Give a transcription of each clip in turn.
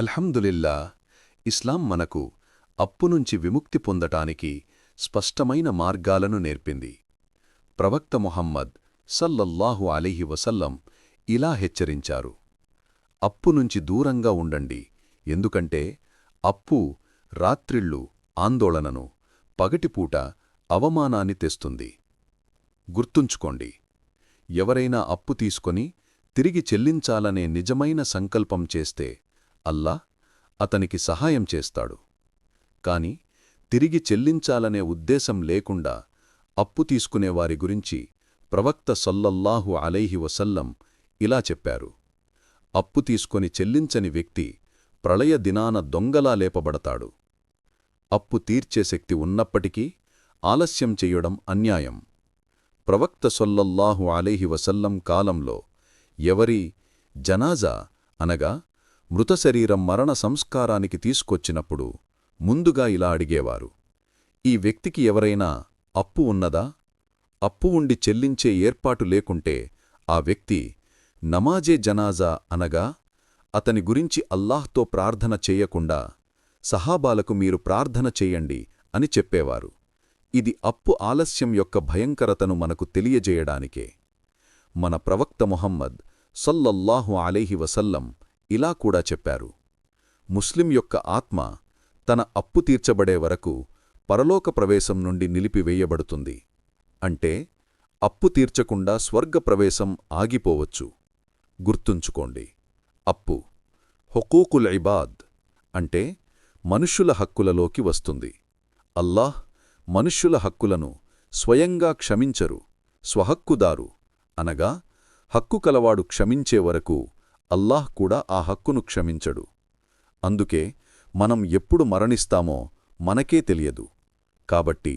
అల్హమ్దులిల్లా ఇస్లాం మనకు అప్పు నుంచి విముక్తి పొందటానికి స్పష్టమైన మార్గాలను నేర్పింది. ప్రవక్త మొహమ్మద్ సల్లల్లాహు అలీహి వసల్లం ఇలా హెచ్చరించారు. అప్పు నుంచి దూరంగా ఉండండి ఎందుకంటే అప్పు రాత్రిళ్ళు ఆందోళనను పగటిపూట అవమానాన్ని తెస్తుంది. గుర్తుంచుకోండి ఎవరైనా అప్పు తీసుకొని తిరిగి చెల్లించాలనే నిజమైన సంకల్పం చేస్తే అల్లా అతనికి సహాయం చేస్తాడు. కాని తిరిగి చెల్లించాలనే ఉద్దేశం లేకుండా అప్పు తీసుకునేవారి గురించి ప్రవక్త సల్లల్లాహు అలైహి వసల్లం ఇలా చెప్పారు. అప్పు తీసుకొని చెల్లించని వ్యక్తి ప్రళయ దినాన దొంగలా లేపబడతాడు. అప్పు తీర్చే శక్తి ఉన్నప్పటికీ ఆలస్యం చెయ్యడం అన్యాయం. ప్రవక్త సొల్లల్లాహు అలైహి వసల్లం కాలంలో ఎవరి జనాజా అనగా మృత శరీరం మరణ సంస్కారానికి తీసుకొచ్చినప్పుడు ముందుగా ఇలా అడిగేవారు ఈ వ్యక్తికి ఎవరైనా అప్పు ఉన్నదా? అప్పు ఉండి చెల్లించే ఏర్పాటు లేకుంటే ఆ వ్యక్తి నమాజే జనాజా అనగా అతని గురించి అల్లాహ్తో ప్రార్థన చేయకుండా సహాబాలకు మీరు ప్రార్థన చెయ్యండి అని చెప్పేవారు. ఇది అప్పు ఆలస్యం యొక్క భయంకరతను మనకు తెలియజేయడానికే. మన ప్రవక్త మొహమ్మద్ సల్లల్లాహు అలైహి వసల్లం ఇలా కూడా చెప్పారు. ముస్లిం యొక్క ఆత్మ తన అప్పు తీర్చబడే వరకు పరలోక ప్రవేశం నుండి నిలిపివేయబడుతుంది. అంటే అప్పు తీర్చకుండా స్వర్గప్రవేశం ఆగిపోవచ్చు. గుర్తుంచుకోండి. అప్పు హుకూకుల్ ఇబాద్ అంటే మనుష్యుల హక్కులలోకి వస్తుంది. అల్లాహ్ మనుష్యుల హక్కులను స్వయంగా క్షమించరు స్వహక్కుదారు అనగా హక్కు కలవాడు క్షమించే వరకు అల్లాహ్ కూడా ఆ హక్కును క్షమించడు. అందుకే మనం ఎప్పుడు మరణిస్తామో మనకే తెలియదు. కాబట్టి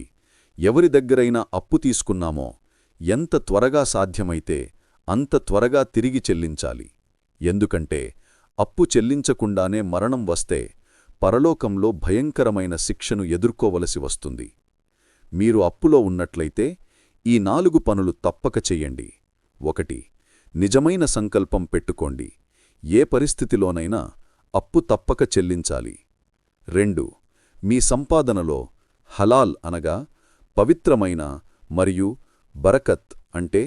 ఎవరి దగ్గరైనా అప్పు తీసుకున్నామో ఎంత త్వరగా సాధ్యమైతే అంత త్వరగా తిరిగి చెల్లించాలి. ఎందుకంటే అప్పు చెల్లించకుండానే మరణం వస్తే పరలోకంలో భయంకరమైన శిక్షను ఎదుర్కోవలసి వస్తుంది. మీరు అప్పులో ఉన్నట్లయితే ఈ నాలుగు పనులు తప్పక చెయ్యండి ఒకటి నిజమైన సంకల్పం పెట్టుకోండి. ఏ పరిస్థితిలోనైనా అప్పు తప్పక చెల్లించాలి. రెండు మీ సంపాదనలో హలాల్ అనగా పవిత్రమైన మరియు బరకత్ అంటే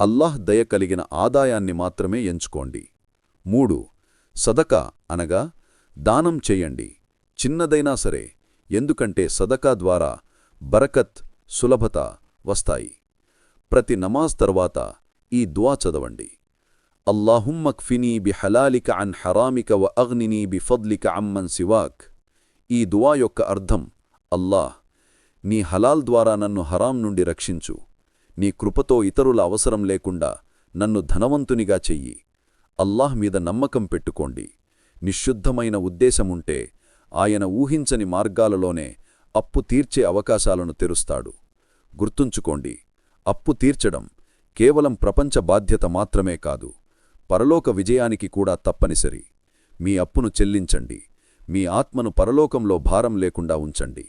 అల్లాహ్ దయ కలిగిన ఆదాయాన్ని మాత్రమే ఎంచుకోండి. మూడు సదకా అనగా దానం చెయ్యండి చిన్నదైనా సరే ఎందుకంటే సదకా ద్వారా బరకత్ సులభత వస్తాయి. ప్రతి నమాజ్ తర్వాత ఈ దువా చదవండి. అల్లాహుమ్మక్ఫినీ బిహలాలిక అన్ హరామిక వ అగ్నినీ బిఫద్లిక అమ్మన్ సివాక్ ఈ దువా యొక్క అర్థం అల్లాహ్ నీ హలాల్ ద్వారా నన్ను హరాం నుండి రక్షించు. నీ కృపతో ఇతరుల అవసరం లేకుండా నన్ను ధనవంతునిగా చెయ్యి. అల్లాహ్ మీద నమ్మకం పెట్టుకోండి. నిశుద్ధమైన ఉద్దేశముంటే ఆయన ఊహించని మార్గాలలోనే అప్పు తీర్చే అవకాశాలను తెరుస్తాడు. గుర్తుంచుకోండి అప్పు తీర్చడం కేవలం ప్రపంచ బాధ్యత మాత్రమే కాదు. పరలోక విజయానికి కూడా తప్పనిసరి. మీ అప్పును చెల్లించండి. మీ ఆత్మను పరలోకంలో భారం లేకుండా ఉంచండి.